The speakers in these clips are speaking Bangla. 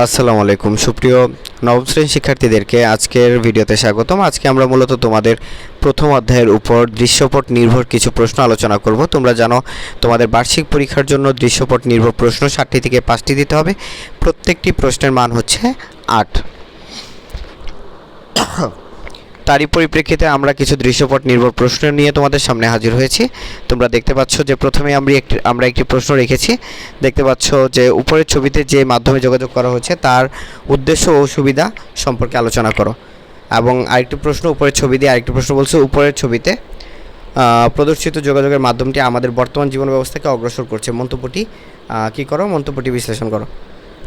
আসসালামু আলাইকুম। সুপ্রিয় নবম শ্রেণির শিক্ষার্থীদেরকে আজকের ভিডিওতে স্বাগতম। আজকে আমরা মূলত তোমাদের প্রথম অধ্যায়ের উপর দৃশ্যপট নির্ভর কিছু প্রশ্ন আলোচনা করব। তোমরা জানো, তোমাদের বার্ষিক পরীক্ষার জন্য দৃশ্যপট নির্ভর প্রশ্ন ষাটটি থেকে পাঁচটি দিতে হবে। প্রত্যেকটি প্রশ্নের মান হচ্ছে আট। তারই পরিপ্রেক্ষিতে আমরা কিছু দৃশ্যপট নির্ভর প্রশ্ন নিয়ে তোমাদের সামনে হাজির হয়েছি। তোমরা দেখতে পাচ্ছ যে প্রথমে আমরা একটি আমরা একটি প্রশ্ন রেখেছি। দেখতে পাচ্ছ যে উপরের ছবিতে যে মাধ্যমে যোগাযোগ করা হয়েছে, তার উদ্দেশ্য ও সুবিধা সম্পর্কে আলোচনা করো। এবং আরেকটি প্রশ্ন উপরের ছবি দিয়ে আরেকটি প্রশ্ন বলছে, উপরের ছবিতে প্রদর্শিত যোগাযোগের মাধ্যমটি আমাদের বর্তমান জীবন ব্যবস্থাকে অগ্রসর করছে। মন্তব্যটি কি করো? মন্তব্যটি বিশ্লেষণ করো।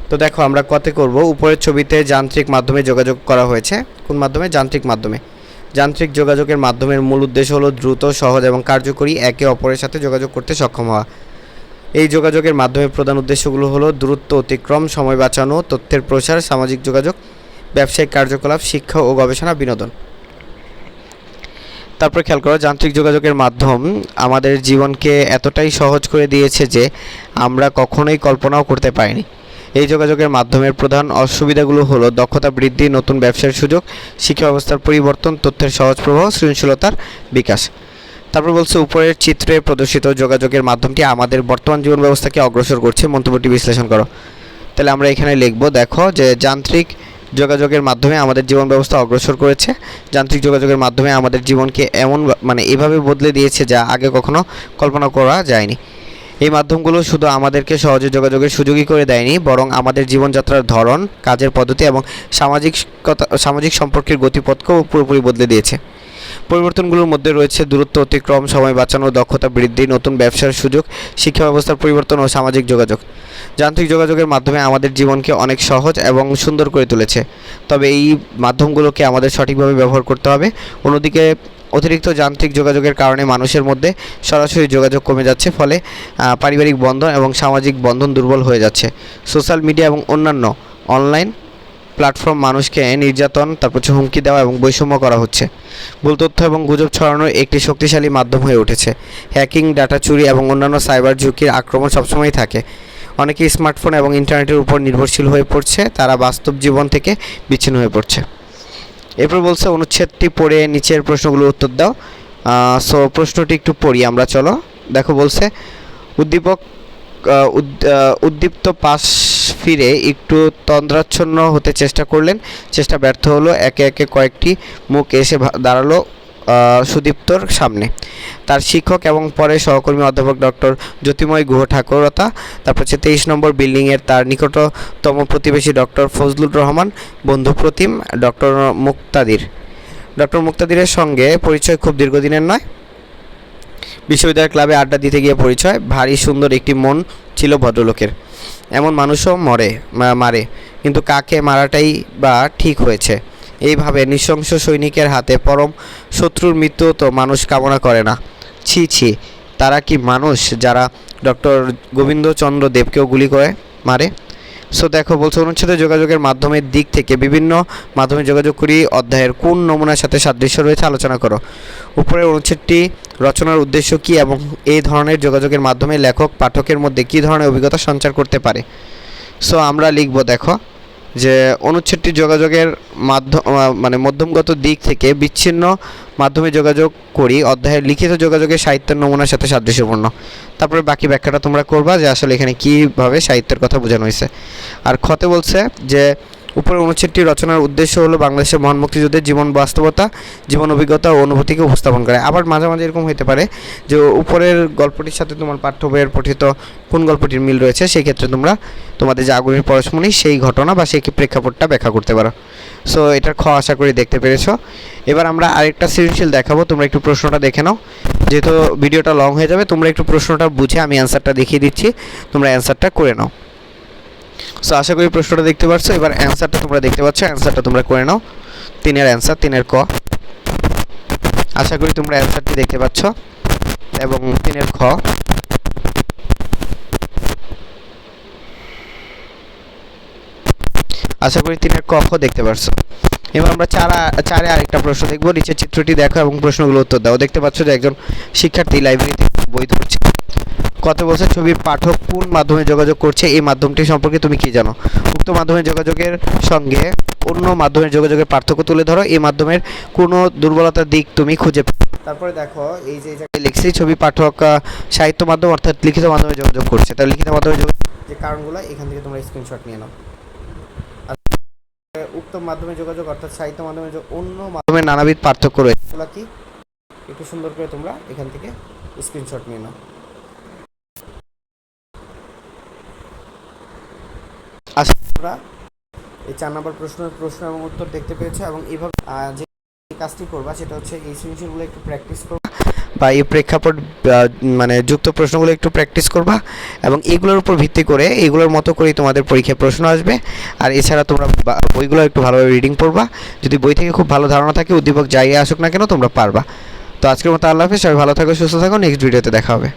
তো দেখো আমরা কতে করব, উপরের ছবিতে যান্ত্রিক মাধ্যমে যোগাযোগ করা হয়েছে। কোন মাধ্যমে? যান্ত্রিক মাধ্যমে। যান্ত্রিক যোগাযোগের মাধ্যমের মূল উদ্দেশ্য হলো দ্রুত, সহজ এবং কার্যকরী একে অপরের সাথে যোগাযোগ করতে সক্ষম হওয়া। এই যোগাযোগের মাধ্যমে প্রধান উদ্দেশ্যগুলো হলো দূরত্ব অতিক্রম, সময় বাঁচানো, তথ্যের প্রসার, সামাজিক যোগাযোগ, ব্যবসায়িক কার্যকলাপ, শিক্ষা ও গবেষণা বিনোদন। তারপর খেয়াল করো, যান্ত্রিক যোগাযোগের মাধ্যম আমাদের জীবনকে এতটাই সহজ করে দিয়েছে যে আমরা কখনোই কল্পনাও করতে পারিনি। এই যোগাযোগের মাধ্যমের প্রধান অসুবিধাগুলো হলো দক্ষতা বৃদ্ধি, নতুন ব্যবসার সুযোগ শিক্ষা ব্যবস্থার পরিবর্তন, তথ্যের সহজ প্রবাহ, সৃজনশীলতার বিকাশ। তারপর বলছে, উপরের চিত্রে প্রদর্শিত যোগাযোগের মাধ্যমটি আমাদের বর্তমান জীবন ব্যবস্থাকে অগ্রসর করছে। মন্তব্যটি বিশ্লেষণ করো। তাহলে আমরা এখানে লিখব, দেখো যে যান্ত্রিক যোগাযোগের মাধ্যমে আমাদের জীবন ব্যবস্থা অগ্রসর করেছে। যান্ত্রিক যোগাযোগের মাধ্যমে আমাদের জীবনকে এমন মানে এভাবে বদলে দিয়েছে যা আগে কখনো কল্পনা করা যায়নি। এই মাধ্যমগুলো শুধু আমাদেরকে সহজে যোগাযোগের সুযোগই করে দেয়নি, বরং আমাদের জীবনযাত্রার ধরন, কাজের পদ্ধতি এবং সামাজিকতা সামাজিক সম্পর্কের গতিপথকেও পুরোপুরি বদলে দিয়েছে। পরিবর্তনগুলোর মধ্যে রয়েছে দূরত্ব, অতিক্রম, সময় বাঁচানো, দক্ষতা বৃদ্ধি, নতুন ব্যবসার সুযোগ, শিক্ষা ব্যবস্থার পরিবর্তন ও সামাজিক যোগাযোগ। যান্ত্রিক যোগাযোগের মাধ্যমে আমাদের জীবনকে অনেক সহজ এবং সুন্দর করে তুলেছে। তবে এই মাধ্যমগুলোকে আমাদের সঠিকভাবে ব্যবহার করতে হবে। অন্যদিকে অতিরিক্ত যান্ত্রিক যোগাযোগের কারণে মানুষের মধ্যে সরাসরি যোগাযোগ কমে যাচ্ছে, ফলে পারিবারিক বন্ধন এবং সামাজিক বন্ধন দুর্বল হয়ে যাচ্ছে। সোশ্যাল মিডিয়া এবং অন্যান্য অনলাইন প্ল্যাটফর্ম মানুষকে নির্যাতন, তারপর হুমকি দেওয়া এবং বৈষম্য করা হচ্ছে। ভুল তথ্য এবং গুজব ছড়ানোর একটি শক্তিশালী মাধ্যম হয়ে উঠেছে। হ্যাকিং, ডাটা চুরি এবং অন্যান্য সাইবার ঝুঁকির আক্রমণ সবসময়ই থাকে। অনেকে স্মার্টফোন এবং ইন্টারনেটের উপর নির্ভরশীল হয়ে পড়ছে, তারা বাস্তব জীবন থেকে বিচ্ছিন্ন হয়ে পড়ছে। এরপর বলছে অনুচ্ছেদটি পড়ে নিচের প্রশ্নগুলো উত্তর দাও। সো প্রশ্নটি একটু পড়ি আমরা, চলো। দেখো বলছে, উদ্দীপক উদ্দীপ্ত পাশ ফিরে একটু তন্দ্রাচ্ছন্ন হতে চেষ্টা করলেন। চেষ্টা ব্যর্থ হলো, একে একে কয়েকটি মুখ এসে দাঁড়াল। সুদীপ্তর সামনে। তার শিক্ষক এবং পরে সহকর্মী অধ্যাপক ডক্টর জ্যোতিময় গুহ ঠাকুরতা তারপর হচ্ছে তেইশ নম্বর বিল্ডিংয়ের তার নিকটতম প্রতিবেশী ডক্টর ফজলুর রহমান, বন্ধু প্রতিম, ডক্টর মুক্তাদির। ডক্টর মুক্তাদিরের সঙ্গে পরিচয় খুব দীর্ঘদিনের নয়। বিশ্ববিদ্যালয় ক্লাবে আড্ডা দিতে গিয়ে পরিচয়, ভারী সুন্দর একটি মন ছিল ভদ্রলোকের। এমন মানুষও মরে মারে, কিন্তু কাকে মারাটাই বা ঠিক হয়েছে? এইভাবে নৃশংস সৈনিকের হাতে পরম শত্রুর মৃত্যু তো মানুষ কামনা করে না। ছি ছি, তারা কি মানুষ যারা ডক্টর গোবিন্দচন্দ্র দেবকেও গুলি করে, মারে? সো দেখো, বলছে অনুচ্ছেদে যোগাযোগের মাধ্যমের দিক থেকে বিভিন্ন মাধ্যমে যোগাযোগ করি, অধ্যায়ের কোন নমুনার সাথে সাদৃশ্য রয়েছে আলোচনা করো। উপরের অনুচ্ছেদটি রচনার উদ্দেশ্য কী এবং এই ধরনের যোগাযোগের মাধ্যমে লেখক, পাঠকের মধ্যে কী ধরনের অভিজ্ঞতা সঞ্চার করতে পারে? সো আমরা লিখব, দেখো যে অনুচ্ছেদটি যোগাযোগের মাধ্যম মানে মধ্যমগত দিক থেকে বিচ্ছিন্ন মাধ্যমে যোগাযোগ করি অধ্যায়ের লিখিত যোগাযোগের সাহিত্যের নমুনার সাথে সাদৃশ্যপূর্ণ। তারপরে বাকি ব্যাখ্যাটা তোমরা করবা যে আসলে এখানে কীভাবে সাহিত্যের কথা বোঝানো হয়েছে। আর খতে বলছে যে উপরের অনুচ্ছেদটি রচনার উদ্দেশ্য হলো বাংলাদেশের মহান মুক্তিযুদ্ধের জীবন বাস্তবতা, জীবন অভিজ্ঞতা ও অনুভূতিকে উপস্থাপন করে। আবার মাঝে মাঝে এরকম হতে পারে যে উপরের গল্পটির সাথে তোমার পাঠ্য বইয়ের পঠিত কোন গল্পটির মিল রয়েছে, সেই ক্ষেত্রে তোমরা তোমাদের যে আগুনের পরশমণি, সেই ঘটনা বা সেই প্রেক্ষাপটটা ব্যাখ্যা করতে পারো। সো এটার খ আশা করি দেখতে পেরেছ। এবার আমরা আরেকটা সৃজনশীল দেখাবো। তোমরা একটু প্রশ্নটা দেখে নাও। যেহেতু ভিডিওটা লং হয়ে যাবে, তোমরা একটু প্রশ্নটা বুঝে আমি অ্যান্সারটা দেখিয়ে দিচ্ছি। তোমরা অ্যান্সারটা করে নাও। সো আশা করি প্রশ্নটা দেখতে পাচ্ছ এবার অ্যান্সারটা তোমরা দেখতে পাচ্ছ। অ্যান্সারটা তোমরা করে নাও। তিনের অ্যান্সার তিনের ক। আশা করি তোমরা অ্যান্সারটি দেখতে পাচ্ছ। এবং তিনের খ। আশা করি তিনের ক, খ দেখতে পারছ। এবার আমরা চারা, চারে আরেকটা প্রশ্ন দেখব। নিচের চিত্রটি দেখো এবং প্রশ্নগুলো উত্তর দাও। দেখতে পাচ্ছ যে একজন শিক্ষার্থী লাইব্রেরিতে বই ধরছে। কত বলছে ছবির পাঠক কোন মাধ্যমে যোগাযোগ করছে? এই মাধ্যমটি সম্পর্কে তুমি কি জানো? উক্ত মাধ্যমে যোগাযোগের সঙ্গে অন্য মাধ্যমের যোগাযোগের পার্থক্য তুলে ধরো। এই মাধ্যমের কোনো দুর্বলতার দিক তুমি খুঁজে। তারপরে দেখো, এই যে জায়গায় লিখছি, ছবি পাঠক সাহিত্য মাধ্যম অর্থাৎ লিখিত মাধ্যমে যোগাযোগ করছে। তাহলে লিখিত মাধ্যমে যে কারণগুলো, এখান থেকে তোমরা স্ক্রিনশট নিয়ে নাও। উক্ত মাধ্যমে যোগাযোগ অর্থাৎ সাহিত্য মাধ্যমে অন্য মাধ্যমে নানাবিধ পার্থক্য রয়েছে এগুলো কি? একটু সুন্দর করে তোমরা এখান থেকে স্ক্রিনশট নিয়ে নাও। তোমরা এই চার নম্বর প্রশ্নের প্রশ্ন এবং উত্তর দেখতে পেয়েছ এবং এইভাবে যে কাজটি করবা সেটা হচ্ছে এই সৃজনশীলগুলো একটু প্র্যাকটিস করবা বা এই প্রেক্ষাপট মানে যুক্ত প্রশ্নগুলো একটু প্র্যাকটিস করবা এবং এগুলোর উপর ভিত্তি করে এগুলোর মতো করেই তোমাদের পরীক্ষায় প্রশ্ন আসবে। আর এছাড়া তোমরা বইগুলো একটু ভালোভাবে রিডিং পড়বা। যদি বই থেকে খুব ভালো ধারণা থাকে, উদ্দীপক যাই আসুক না কেন তোমরা পারবা। তো আজকের মতো আল্লাহ হাফিজ, সবাই ভালো থাকো, সুস্থ থাকো নেক্সট ভিডিওতে দেখা হবে।